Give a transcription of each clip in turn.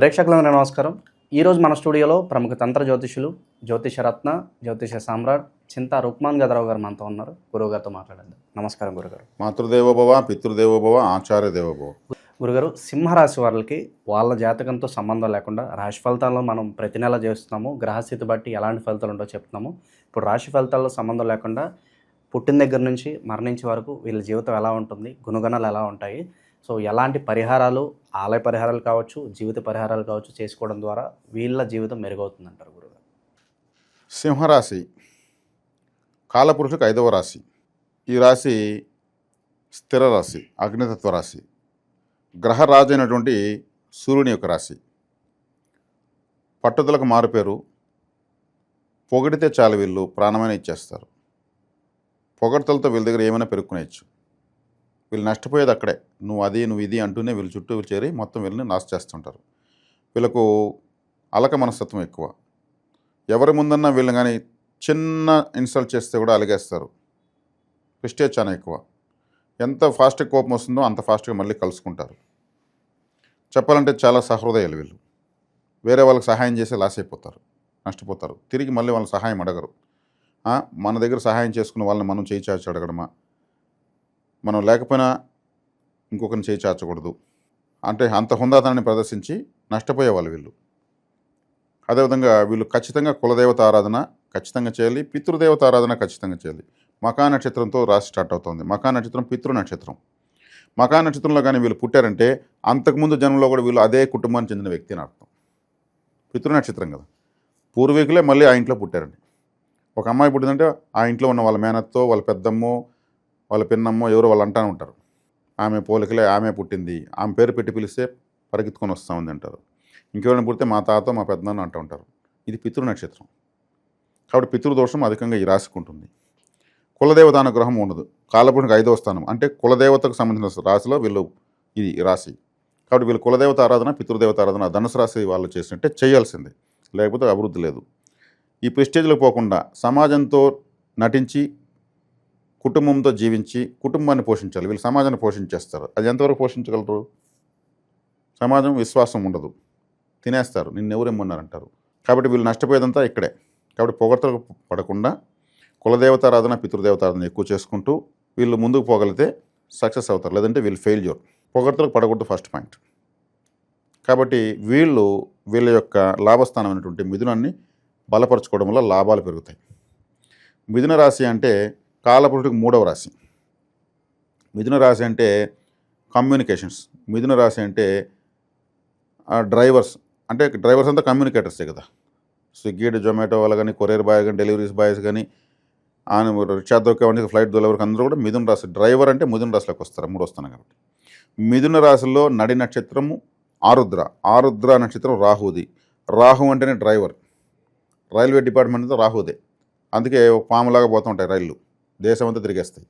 ప్రేక్షకులందరూ నమస్కారం. ఈరోజు మన స్టూడియోలో ప్రముఖ తంత్ర జ్యోతిషులు జ్యోతిష రత్న జ్యోతిష సామ్రాట్ చింతా రుక్మాన్ గదరావు గారు మనతో ఉన్నారు. గురువు గారితో మాట్లాడండి. నమస్కారం గురుగారు. మాతృదేవోభవ పితృదేవోభవ ఆచార్య దేవోభవ గురుగారు సింహరాశి వాళ్ళకి వాళ్ళ జాతకంతో సంబంధం లేకుండా రాశి ఫలితాల్లో మనం ప్రతి నెల చేస్తున్నాము. గ్రహస్థితి బట్టి ఎలాంటి ఫలితాలు ఉండో చెప్తున్నాము. ఇప్పుడు రాశి ఫలితాల్లో సంబంధం లేకుండా పుట్టిన దగ్గర నుంచి మరణించే వరకు వీళ్ళ జీవితం ఎలా ఉంటుంది? గుణగణాలు ఎలా ఉంటాయి? సో ఎలాంటి పరిహారాలు ఆలయ పరిహారాలు కావచ్చు జీవిత పరిహారాలు కావచ్చు చేసుకోవడం ద్వారా వీళ్ళ జీవితం మెరుగవుతుంది అంటారు గురుగారు సింహరాశి కాలపురుషుకు ఐదవ రాశి. ఈ రాశి స్థిర రాశి అగ్నితత్వ రాశి. గ్రహరాజు అయినటువంటి సూర్యుని యొక్క రాశి. పట్టుదలకు మారుపేరు. పొగిడితే చాలు వీళ్ళు ప్రాణమైన ఇచ్చేస్తారు. పొగడతలతో వీళ్ళ దగ్గర ఏమైనా పెరుక్కునేయచ్చు. వీళ్ళు నష్టపోయేది అక్కడే. నువ్వు అది నువ్వు ఇది అంటూనే వీళ్ళు చుట్టూ చేరి మొత్తం వీళ్ళని నాశ చేస్తుంటారు. వీళ్ళకు అలక మనస్తత్వం ఎక్కువ. ఎవరి ముందన్నా వీళ్ళని కానీ చిన్న ఇన్సల్ట్ చేస్తే కూడా అలిగేస్తారు. ప్రిస్టేజ్ చాలా ఎక్కువ. ఎంత ఫాస్ట్గా కోపం వస్తుందో అంత ఫాస్ట్గా మళ్ళీ కలుసుకుంటారు. చెప్పాలంటే చాలా సహృదయాలు వీళ్ళు. వేరే వాళ్ళకి సహాయం చేసి లాస్ అయిపోతారు నష్టపోతారు. తిరిగి మళ్ళీ వాళ్ళ సహాయం అడగరు. మన దగ్గర సహాయం చేసుకున్న వాళ్ళని మనం చేయి చాచి అడగడమా? మనం లేకపోయినా ఇంకొకరిని చేయి చాచకూడదు. అంటే అంత హుందాతనాన్ని ప్రదర్శించి నష్టపోయేవాళ్ళు వీళ్ళు అదేవిధంగా వీళ్ళు ఖచ్చితంగా కులదేవత ఆరాధన ఖచ్చితంగా చేయాలి పితృదేవత ఆరాధన ఖచ్చితంగా చేయాలి. మకా నక్షత్రంతో రాశి స్టార్ట్ అవుతుంది. మకా నక్షత్రం పితృ నక్షత్రం. మకా నక్షత్రంలో కానీ వీళ్ళు పుట్టారంటే అంతకుముందు జన్మలో కూడా వీళ్ళు అదే కుటుంబానికి చెందిన వ్యక్తి అని అర్థం. పితృ నక్షత్రం కదా. పూర్వీకులే మళ్ళీ ఆ ఇంట్లో పుట్టారండి. ఒక అమ్మాయి పుట్టిందంటే ఆ ఇంట్లో ఉన్న వాళ్ళ మేనత్తో వాళ్ళ పెద్దమ్మో వాళ్ళ పిన్నమ్మో ఎవరో వాళ్ళు అంటానే ఉంటారు. ఆమె పోలికలే ఆమె పుట్టింది ఆమె పేరు పెట్టి పిలిస్తే పరిగెత్తుకొని వస్తూ ఉంది అంటారు. ఇంకెవరైనా పుడితే మా తాత మా పెద్దనాన్న అంటూ ఉంటారు. ఇది పితృ నక్షత్రం. కాబట్టి పితృదోషం అధికంగా ఈ రాశికి ఉంటుంది. కులదేవత అనుగ్రహం ఉండదు. కాలపునికి ఐదవ స్థానం. అంటే కులదేవతకు సంబంధించిన రాశిలో వీళ్ళు ఇది రాశి. కాబట్టి వీళ్ళు కులదేవత ఆరాధన పితృదేవత ఆరాధన ధనుసు రాశి వాళ్ళు చేసినట్టే చేయాల్సిందే. లేకపోతే అభివృద్ధి లేదు. ఈ ప్రెస్టేజ్లో పోకుండా సమాజంతో నటించి కుటుంబంతో జీవించి కుటుంబాన్ని పోషించాలి. వీళ్ళు సమాజాన్ని పోషించేస్తారు. అది ఎంతవరకు పోషించగలరు? సమాజం విశ్వాసం ఉండదు. తినేస్తారు. నిన్ను ఎవరేమన్నారంటారు కాబట్టి వీళ్ళు నష్టపోయేదంతా ఇక్కడే. కాబట్టి పొగడ్తలకు పడకుండా కులదేవతారాధన పితృదేవతారాధన ఎక్కువ చేసుకుంటూ వీళ్ళు ముందుకు పోగలిగితే సక్సెస్ అవుతారు. లేదంటే వీళ్ళు ఫెయిల్యూర్. పొగడ్తలకు పడకూడదు ఫస్ట్ పాయింట్. కాబట్టి వీళ్ళు వీళ్ళ యొక్క లాభస్థానమైనటువంటి మిథునాన్ని బలపరచుకోవడం వల్ల లాభాలు పెరుగుతాయి. మిథున రాశి అంటే కాలపురుషుడికి మూడవ రాశి. మిథున రాశి అంటే కమ్యూనికేషన్స్ మిథున రాశి అంటే డ్రైవర్స్ అంటే డ్రైవర్స్ అంతా కమ్యూనికేటర్సే కదా. స్విగ్గీ జొమాటో వాళ్ళు కానీ కొరియర్ బాయ్ కానీ డెలివరీస్ బాయ్స్ కానీ ఆయన రిక్షా దొక్కేవాడికి ఫ్లైట్ దొలవరికి అందరూ కూడా మిథున రాశి. డ్రైవర్ అంటే మిథున రాశిలోకి వస్తారు మూడు వస్తాను కాబట్టి. మిథున రాశిలో నడి నక్షత్రము ఆరుద్ర. ఆరుద్ర నక్షత్రం రాహుది. రాహు అంటేనే డ్రైవర్ రైల్వే డిపార్ట్మెంట్ రాహుదే. అందుకే ఒక పాములాగా పోతుంటాయి రైళ్ళు. దేశం అంతా తిరిగేస్తాయి.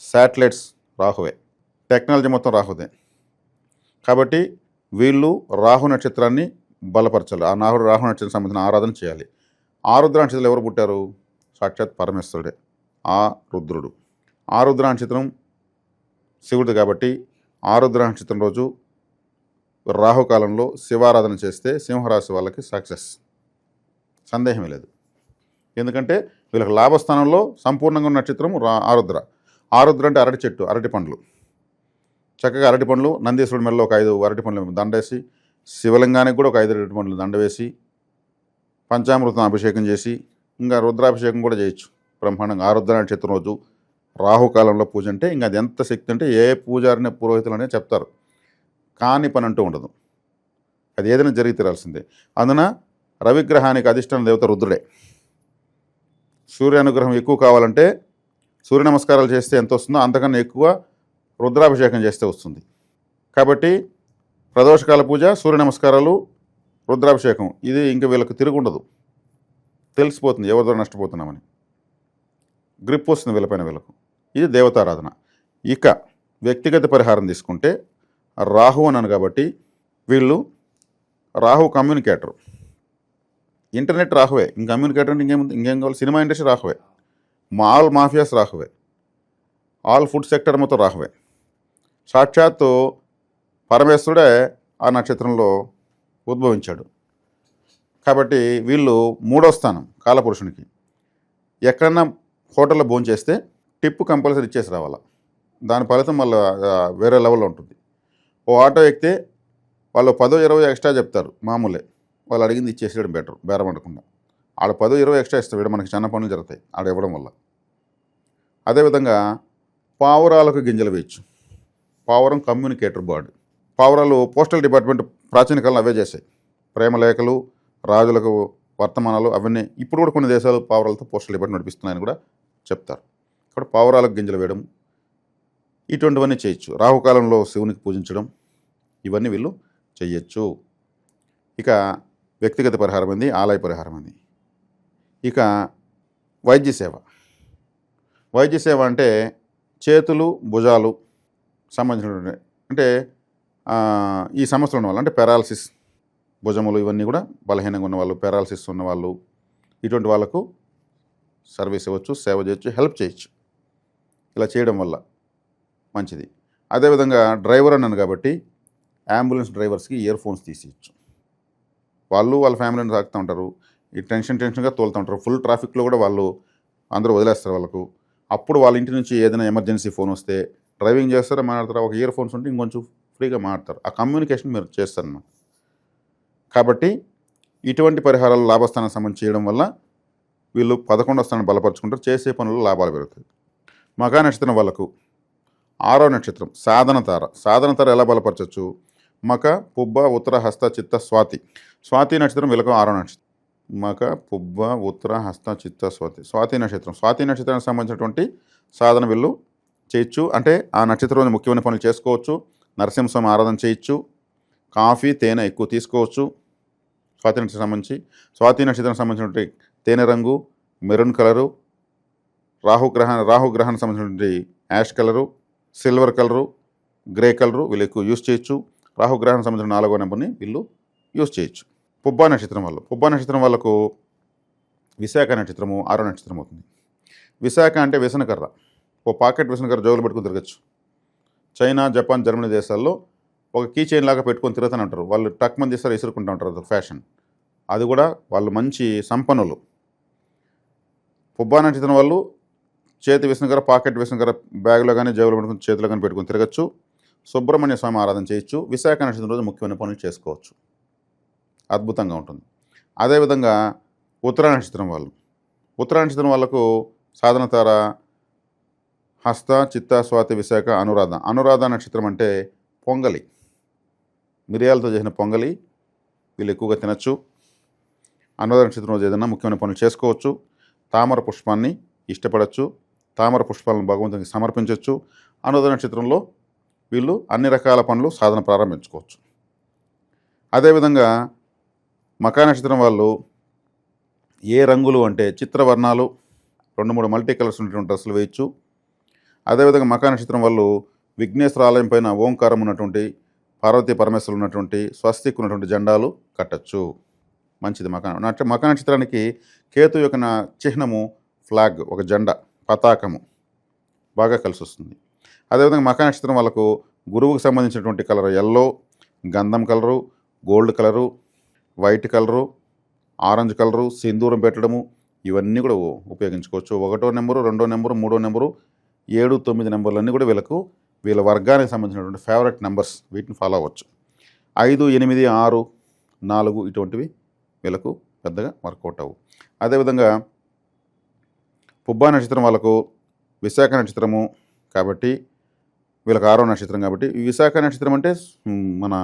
శాటిలైట్స్ రాహువే. టెక్నాలజీ మొత్తం రాహుదే. కాబట్టి వీళ్ళు రాహు నక్షత్రాన్ని బలపరచాలి. ఆ నాహుడు రాహు నక్షత్రం సంబంధించిన ఆరాధన చేయాలి. ఆరుద్ర నక్షత్రం ఎవరు పుట్టారు? సాక్షాత్ పరమేశ్వరుడే. ఆ రుద్రుడు. ఆరుద్ర నక్షత్రం శివుడు కాబట్టి ఆరుద్ర నక్షత్రం రోజు రాహుకాలంలో శివారాధన చేస్తే సింహరాశి వాళ్ళకి సక్సెస్ సందేహమే లేదు. ఎందుకంటే వీళ్ళకి లాభస్థానంలో సంపూర్ణంగా ఉన్న నక్షత్రం రా ఆరుద్ర. ఆరుద్ర అంటే అరటి చెట్టు అరటి పండ్లు. చక్కగా అరటి పండ్లు నందీశ్వరుడి మెడలో ఒక ఐదు అరటి పండ్లు దండేసి శివలింగానికి కూడా ఒక ఐదు అరటి పండ్లు దండ వేసి పంచామృతం అభిషేకం చేసి ఇంకా రుద్రాభిషేకం కూడా చేయొచ్చు. బ్రహ్మాండంగా ఆరుద్ర నక్షత్రం రోజు రాహుకాలంలో పూజ అంటే ఇంకా అది ఎంత శక్తి అంటే ఏ పూజారిని పురోహితులు అనేది చెప్తారు. కాని పని అంటూ ఉండదు. అది ఏదైనా జరిగి తీరాల్సిందే. అందున రవిగ్రహానికి అధిష్టాన దేవత రుద్రుడే. సూర్యానుగ్రహం ఎక్కువ కావాలంటే సూర్య నమస్కారాలు చేస్తే ఎంత వస్తుందో అంతకన్నా ఎక్కువ రుద్రాభిషేకం చేస్తే వస్తుంది. కాబట్టి ప్రదోషకాల పూజ సూర్య నమస్కారాలు రుద్రాభిషేకం. ఇది ఇంకా వీళ్ళకి తిరుగుండదు. తెలిసిపోతుంది ఎవరితో నష్టపోతున్నామని. గ్రిప్ వస్తుంది వీళ్ళపైన వీళ్ళకు. ఇది దేవతారాధన. ఇక వ్యక్తిగత పరిహారం తీసుకుంటే రాహు అన్నాను కాబట్టి వీళ్ళు రాహు కమ్యూనికేటర్. ఇంటర్నెట్ రాహువే ఇంక కమ్యూనికేటర్ అంటే ఇంకేం ఇంకేం కావాలి? సినిమా ఇండస్ట్రీ రాహువే. ఆల్ మాఫియాస్ రాహువే. ఆల్ ఫుడ్ సెక్టర్ మొత్తం రాహువే. సాక్షాత్తు పరమేశ్వరుడే ఆ నక్షత్రంలో ఉద్భవించాడు. కాబట్టి వీళ్ళు మూడో స్థానం కాలపురుషునికి. ఎక్కడన్నా హోటల్లో భోజనం చేస్తే టిప్పు కంపల్సరీ ఇచ్చేసి రావాలా? దాని ఫలితం మళ్ళీ వేరే లెవెల్లో ఉంటుంది. ఓ ఆటో ఎక్కితే వాళ్ళు పదో ఇరవై ఎక్స్ట్రా చెప్తారు మామూలే. వాళ్ళు అడిగింది ఇచ్చేసేయడం బెటర్ బేరం అనకుండా ఆడ పదో ఇరవై ఎక్స్ట్రా ఇస్తారు. వీడు మనకి చిన్న పనులు జరుగుతాయి. ఆడ ఇవ్వడం వల్ల. అదేవిధంగా పావురాలకు గింజలు వేయచ్చు. పావురం కమ్యూనికేటర్ బర్డ్ పావురాలు పోస్టల్ డిపార్ట్మెంట్ ప్రాచీన కాలంలో అవే చేశాయి. ప్రేమలేఖలు రాజులకు వర్తమానాలు అవన్నీ ఇప్పుడు కూడా కొన్ని దేశాలు పావురాలతో పోస్టల్ డిపార్ట్మెంట్ నడిపిస్తున్నాయని కూడా చెప్తారు. ఇక్కడ పావురాలకు గింజలు వేయడం ఇటువంటివన్నీ చేయొచ్చు. రాహుకాలంలో శివునికి పూజించడం ఇవన్నీ వీళ్ళు చేయొచ్చు. ఇక వ్యక్తిగత పరిహారం ఉంది ఆలయ పరిహారం ఉంది ఇక వైద్య సేవ. వైద్య సేవ అంటే చేతులు భుజాలు సంబంధించినటువంటి అంటే ఈ సమస్యలు ఉన్న వాళ్ళు అంటే పెరాలసిస్ భుజములు ఇవన్నీ కూడా బలహీనంగా ఉన్న వాళ్ళు పెరాలసిస్ ఉన్నవాళ్ళు ఇటువంటి వాళ్ళకు సర్వీస్ ఇవ్వచ్చు సేవ చేయొచ్చు హెల్ప్ చేయొచ్చు. ఇలా చేయడం వల్ల మంచిది. అదేవిధంగా డ్రైవర్ అన్నాను కాబట్టి అంబులెన్స్ డ్రైవర్స్కి ఇయర్ ఫోన్స్ తీసేయచ్చు. వాళ్ళు వాళ్ళ ఫ్యామిలీని తాకుతూ ఉంటారు. ఈ టెన్షన్ టెన్షన్గా తోలుతూ ఉంటారు. ఫుల్ ట్రాఫిక్లో కూడా వాళ్ళు అందరూ వదిలేస్తారు వాళ్ళకు. అప్పుడు వాళ్ళ ఇంటి నుంచి ఏదైనా ఎమర్జెన్సీ ఫోన్ వస్తే డ్రైవింగ్ చేస్తారా మాట్లాడతారు? ఒక ఇయర్ ఫోన్స్ ఉంటే ఇంకొంచెం ఫ్రీగా మాట్లాడతారు. ఆ కమ్యూనికేషన్ మీరు చేస్తారన్నమాట. కాబట్టి ఇటువంటి పరిహారాలు లాభస్థానం సంబంధించి చేయడం వల్ల వీళ్ళు పదకొండో స్థానం బలపరుచుకుంటారు. చేసే పనుల్లో లాభాలు పెరుగుతాయి. మగా నక్షత్రం వాళ్ళకు. ఆరో నక్షత్రం సాధన తార. సాధన తార ఎలా బలపరచచ్చు? మక పుబ్బ ఉత్తర హస్త చిత్త స్వాతి. స్వాతి నక్షత్రం వీళ్ళకు ఆరో నక్షత్రం. మక పుబ్బ ఉత్తర హస్త చిత్త స్వాతి. స్వాతి నక్షత్రం. స్వాతి నక్షత్రానికి సంబంధించినటువంటి సాధన వీళ్ళు చేయొచ్చు. అంటే ఆ నక్షత్రం ముఖ్యమైన పనులు చేసుకోవచ్చు. నరసింహస్వామి ఆరాధన చేయొచ్చు. కాఫీ తేనె ఎక్కువ తీసుకోవచ్చు. స్వాతి నక్షత్రం సంబంధించి. స్వాతి నక్షత్రం సంబంధించినటువంటి తేనె రంగు మెరూన్ కలరు రాహుగ్రహ రాహుగ్రహానికి సంబంధించినటువంటి ash colour silver colour grey colour వీళ్ళు ఎక్కువ యూస్ చేయొచ్చు. రాహుగ్రహానికి సంబంధించిన నాలుగో నెంబర్ని వీళ్ళు యూస్ చేయొచ్చు. పుబ్బా నక్షత్రం వాళ్ళు పుబ్బా నక్షత్రం వాళ్ళకు విశాఖ నక్షత్రము ఆరో నక్షత్రం అవుతుంది. విశాఖ అంటే వ్యసనకర్ర. ఓ పాకెట్ వ్యసనకర్ర జోగులు పెట్టుకుని తిరగచ్చు. చైనా జపాన్ జర్మనీ దేశాల్లో ఒక కీ చైన్ లాగా పెట్టుకొని తిరుగుతూనే ఉంటారు. వాళ్ళు టక్ మంది ఇస్తారు ఇసురుకుంటూ ఉంటారు అది ఫ్యాషన్. అది కూడా వాళ్ళు మంచి సంపన్నులు. పుబ్బా నక్షత్రం వాళ్ళు చేతి విసనకర పాకెట్ విసనకర బ్యాగ్లో కానీ జేబులో పెట్టుకుని చేతిలో కానీ పెట్టుకుని తిరగచ్చు. సుబ్రహ్మణ్య స్వామి ఆరాధన చేయొచ్చు. విశాఖ నక్షత్రం రోజు ముఖ్యమైన పనులు చేసుకోవచ్చు. అద్భుతంగా ఉంటుంది. అదేవిధంగా ఉత్తర నక్షత్రం వాళ్ళు. ఉత్తర నక్షత్రం వాళ్ళకు సాధన తార హస్త చిత్త స్వాతి విశాఖ అనురాధ. అనురాధ నక్షత్రం అంటే పొంగలి. మిరియాలతో చేసిన పొంగలి వీళ్ళు ఎక్కువగా తినచ్చు. అనురాధ నక్షత్రం రోజు ఏదైనా ముఖ్యమైన పనులు చేసుకోవచ్చు. తామర పుష్పాన్ని ఇష్టపడచ్చు. తామర పుష్పాలను భగవంతునికి సమర్పించవచ్చు అనురాధ నక్షత్రంలో వీళ్ళు అన్ని రకాల పనులు సాధన ప్రారంభించుకోవచ్చు. అదేవిధంగా మకా నక్షత్రం వాళ్ళు ఏ రంగులు అంటే చిత్రవర్ణాలు రెండు మూడు మల్టీ కలర్స్ ఉన్నటువంటి డ్రెస్సులు వేయచ్చు. అదేవిధంగా మకా నక్షత్రం వాళ్ళు విఘ్నేశ్వర ఆలయం పైన ఓంకారం ఉన్నటువంటి పార్వతీ పరమేశ్వరులు ఉన్నటువంటి స్వస్తిక్ ఉన్నటువంటి జెండాలు కట్టచ్చు. మంచిది మకా నక్ష మకా నక్షత్రానికి కేతు యొక్క చిహ్నము ఫ్లాగ్ ఒక జెండా పతాకము బాగా కలిసి వస్తుంది అదేవిధంగా మకా నక్షత్రం వాళ్ళకు గురువుకు సంబంధించినటువంటి కలర్ ఎల్లో గంధం colour gold colour white colour orange colour సింధూరం పెట్టడము ఇవన్నీ కూడా ఉపయోగించుకోవచ్చు. ఒకటో నెంబరు రెండో నెంబరు మూడో నెంబరు ఏడు తొమ్మిది నెంబర్లన్నీ కూడా వీళ్ళకు వీళ్ళ వర్గానికి సంబంధించినటువంటి ఫేవరెట్ నెంబర్స్ వీటిని ఫాలో అవ్వచ్చు. ఐదు ఎనిమిది ఆరు నాలుగు ఇటువంటివి వీళ్ళకు పెద్దగా వర్కౌట్ అవ్వు. అదేవిధంగా పుబ్బా నక్షత్రం వాళ్ళకు విశాఖ నక్షత్రము కాబట్టి వీళ్ళకి ఆరో నక్షత్రం కాబట్టి విశాఖ నక్షత్రం అంటే మన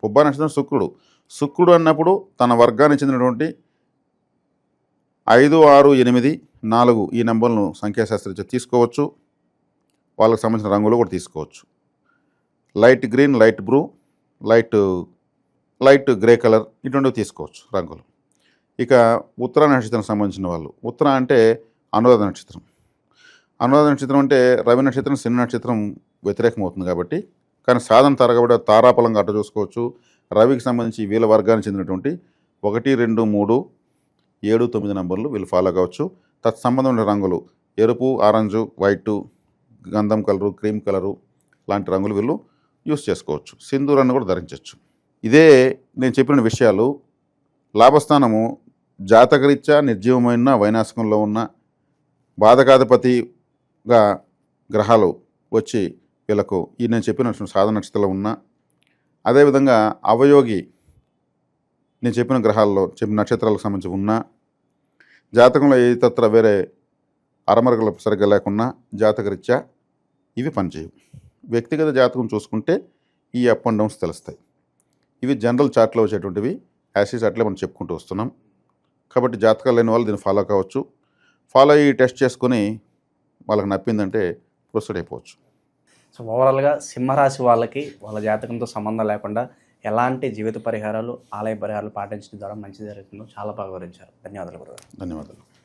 పుబ్బా నక్షత్రం శుక్రుడు. శుక్రుడు అన్నప్పుడు తన వర్గానికి చెందినటువంటి ఐదు ఆరు ఎనిమిది నాలుగు ఈ నెంబర్లను సంఖ్యాశాస్త్రీయ తీసుకోవచ్చు. వాళ్ళకి సంబంధించిన రంగులు కూడా తీసుకోవచ్చు. Light green light blue light light grey colour ఇటువంటివి తీసుకోవచ్చు రంగులు. ఇక ఉత్తర నక్షత్రం సంబంధించిన వాళ్ళు. ఉత్తర అంటే అనురాధ నక్షత్రం. అనురాధ నక్షత్రం అంటే రవి నక్షత్రం శని నక్షత్రం వ్యతిరేకం అవుతుంది కాబట్టి. కానీ సాధన తరగబడి తారాపలంగా అట్ట చూసుకోవచ్చు. రవికి సంబంధించి వీళ్ళ వర్గానికి చెందినటువంటి ఒకటి రెండు మూడు ఏడు తొమ్మిది నంబర్లు వీళ్ళు ఫాలో కావచ్చు. తత్సంబంధమైన రంగులు ఎరుపు ఆరెంజు వైటు గంధం కలరు క్రీమ్ కలరు లాంటి రంగులు వీళ్ళు యూస్ చేసుకోవచ్చు. సింధూరాన్ని కూడా ధరించవచ్చు. ఇదే నేను చెప్పిన విషయాలు. లాభస్థానము జాతకరీత్యా నిర్జీవమైన వైనాశకంలో ఉన్న బాధకాధిపతిగా గ్రహాలు వచ్చి వీళ్ళకు ఈ నేను చెప్పిన సాధన నక్షత్రంలో ఉన్న అదేవిధంగా అవయోగి నేను చెప్పిన గ్రహాల్లో చెప్పిన నక్షత్రాలకు సంబంధించి ఉన్నా జాతకంలో ఏ తత్ర వేరే అరమరగలు సరిగ్గా లేకున్నా జాతకరీత్యా ఇవి పనిచేయవు. వ్యక్తిగత జాతకం చూసుకుంటే ఈ అప్ అండ్ డౌన్స్ తెలుస్తాయి. ఇవి జనరల్ చార్ట్లో వచ్చేటువంటివి యాసిస్ అట్లే మనం చెప్పుకుంటూ వస్తున్నాం. కాబట్టి జాతకాలు లేని వాళ్ళు దీన్ని ఫాలో కావచ్చు. ఫాలో అయ్యి టెస్ట్ చేసుకొని వాళ్ళకి నప్పిందంటే ప్రొసీడ్ అయిపోవచ్చు. సో ఓవరాల్గా సింహరాశి వాళ్ళకి వాళ్ళ జాతకంతో సంబంధం లేకుండా ఎలాంటి జీవిత పరిహారాలు ఆలయ పరిహారాలు పాటించడం ద్వారా మంచి జరుగుతుందో చాలా బాగా వివరించారు. ధన్యవాదాలు గురుగారు. ధన్యవాదాలు.